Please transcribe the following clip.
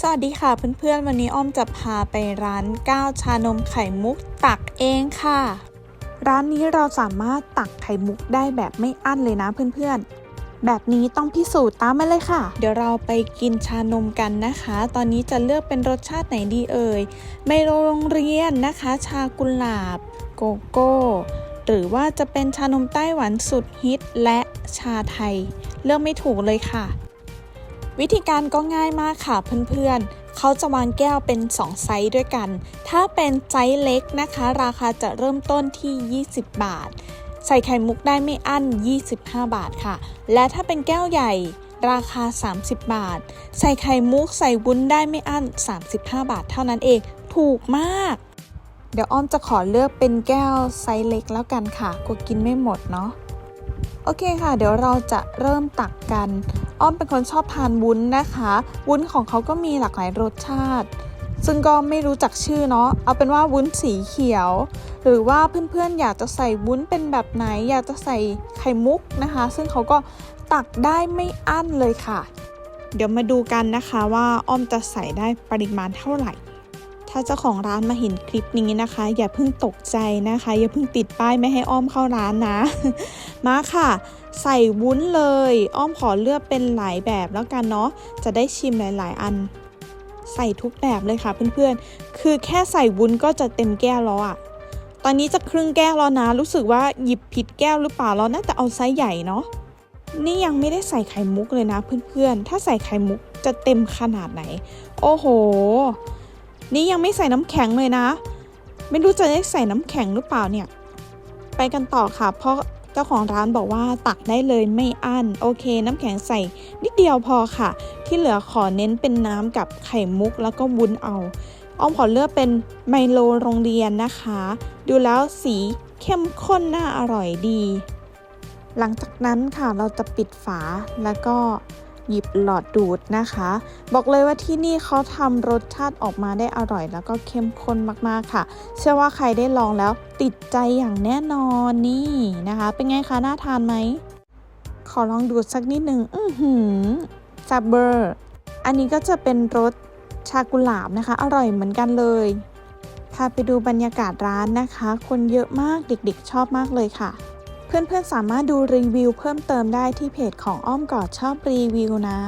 สวัสดีค่ะเพื่อนๆ วันนี้อ้อมจะพาไปร้านก้าวชานมไข่มุกตักเองค่ะ ร้านนี้เราสามารถตักไข่มุกได้แบบไม่อั้นเลยนะเพื่อนๆ แบบนี้ต้องพิสูจน์ตามมาเลยค่ะ เดี๋ยวเราไปกินชานมกันนะคะ ตอนนี้จะเลือกเป็นรสชาติไหนดีเอ่ยไมโลโรงเรียนนะคะ ชากุหลาบ โกโก้ หรือว่าจะเป็นชานมไต้หวันสุดฮิตและชาไทย เลือกไม่ถูกเลยค่ะ วิธีการก็ง่ายมากค่ะเพื่อนๆ เขาจะวางแก้วเป็น 2 ไซส์ด้วยกัน ถ้าเป็นไซส์เล็กนะคะ ราคาจะเริ่มต้นที่ 20 บาท ใส่ไข่มุกได้ไม่อั้น 25 บาทค่ะ และถ้าเป็นแก้วใหญ่ราคา 30 บาท ใส่ไข่มุกใส่วุ้นได้ไม่อั้น 35 บาทเท่านั้นเอง ถูกมาก เดี๋ยวอ้อมจะขอเลือกเป็นแก้วไซส์เล็กแล้วกันค่ะกลัวกินไม่หมดเนาะ โอเคค่ะ เดี๋ยวเราจะเริ่มตักกัน อ้อมเป็นคนชอบทานวุ้นนะคะ วุ้นของเขาก็มีหลากหลายรสชาติ ซึ่งก็ไม่รู้จักชื่อเนาะเอาเป็นว่าวุ้นสีเขียว หรือว่าเพื่อนๆอยากจะใส่วุ้นเป็นแบบไหน อยากจะใส่ไข่มุกนะคะ ซึ่งเขาก็ตักได้ไม่อั้นเลยค่ะ เดี๋ยวมาดูกันนะคะว่าอ้อมจะใส่ได้ปริมาณเท่าไหร่ ถ้าเจ้าของร้านมาเห็นคลิปนี้นะคะ อย่าเพิ่งตกใจนะคะ อย่าเพิ่งติดป้ายไม่ให้อ้อมเข้าร้านนะ มาค่ะ ใส่วุ้นเลย อ้อมขอเลือกเป็นหลายแบบแล้วกันเนาะจะได้ชิมหลาย ๆ อัน ใส่ทุกแบบเลยค่ะเพื่อนๆ คือแค่ใส่วุ้นก็จะเต็มแก้วแล้วอะตอนนี้จะครึ่งแก้วแล้วนะ รู้สึกว่าหยิบผิดแก้วหรือเปล่าเราน่าจะเอาไซส์ใหญ่เนาะนี่ยังไม่ได้ใส่ไข่มุกเลยนะเพื่อนๆ ถ้าใส่ไข่มุกจะเต็มขนาดไหน โอ้โห นี่ยังไม่ใส่น้ำแข็งเลยนะ ไม่รู้จะได้ใส่น้ำแข็งหรือเปล่าเนี่ย ไปกันต่อค่ะ เพราะเจ้าของร้านบอกว่าตักได้เลยไม่อั้นโอเค น้ำแข็งใส่นิดเดียวพอค่ะ ที่เหลือขอเน้นเป็นน้ำกับไข่มุกแล้วก็วุ้นเอาอ้อมขอเลือกเป็นไมโลโรงเรียนนะคะ ดูแล้วสีเข้มข้นน่าอร่อยดี หลังจากนั้นค่ะเราจะปิดฝาแล้วก็ หยิบหลอดดูดนะคะ บอกเลยว่าที่นี่เขาทำรสชาติออกมาได้อร่อย แล้วก็เข้มข้นมากๆค่ะ เชื่อว่าใครได้ลองแล้วติดใจอย่างแน่นอนนี่นะคะ เป็นไงคะน่าทานไหม ขอลองดูดสักนิดหนึ่งอือหือซับเบอร์อันนี้ก็จะเป็นรสชากุหลาบนะคะ อร่อยเหมือนกันเลยพาไปดูบรรยากาศร้านนะคะ คนเยอะมากเด็กๆชอบมากเลยค่ะ เพื่อนๆสามารถดูรีวิวเพิ่มเติมได้ที่เพจของอ้อมกอดชอบรีวิวนะ